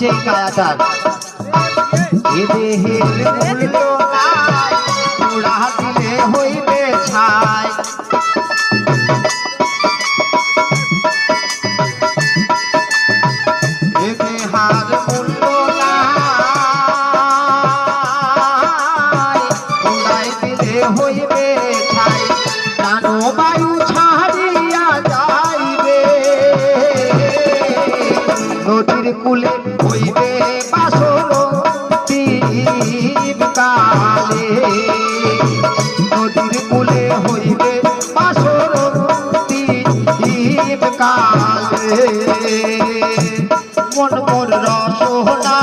এই কায়াটার এ নাই পোড়া দিলে হইবে দিলে হইবে নদীর কুলে হইবে বাসর তীর কালে। নদীর কুলে হইবে বাসর তীর কালে। মন মোর রসনা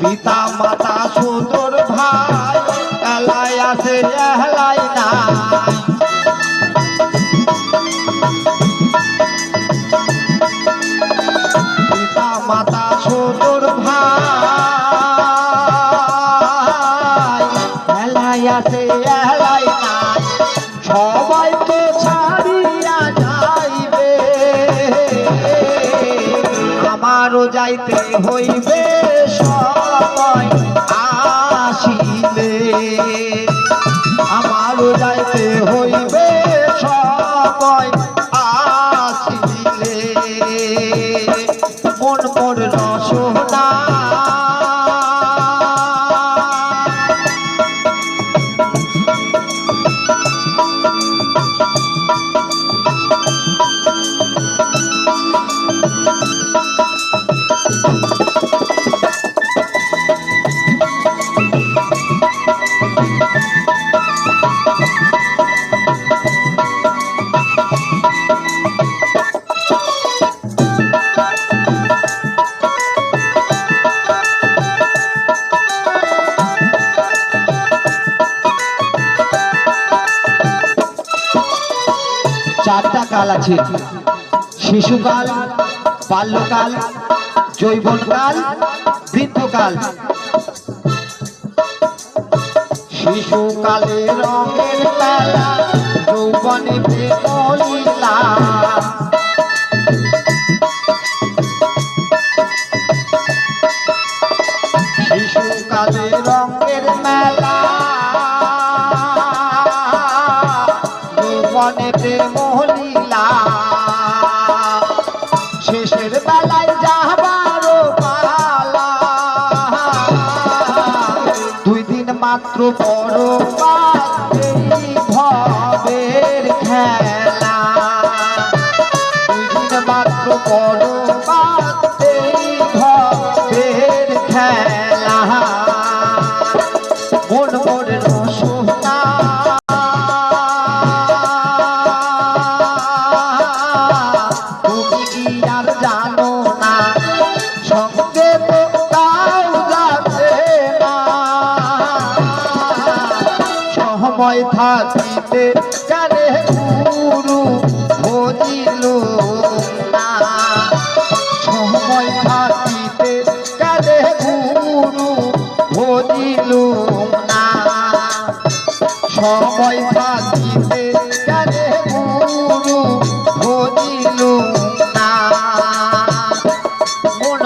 পিতা মাতা সুন্দর ভাই, এলাই আছে এহলাই না পিতা মাতা সুন্দর ভাই, এলাই আছে এহলাই না সবাই যাইতে হইবে সময় আসিলে। আমারও যাইতে হইবে সময় কাল আছে। শিশুকাল বাল্যকাল যৌবনকাল বৃদ্ধকাল। শিশুকালে রঙের মেলা যৌবনে প্রেমলীলা যৌবনে প্রেমলীলা শেষের বেলায় যাবার দুই দিন মাত্র বড় ভবের খেলা। দুই দিন মাত্র বড় কথা দিতে জানে গুরু বলিল না। সময় থাকিতে জানে গুরু বলিল না। সময় থাকিতে জানে গুরু বলিল না। মন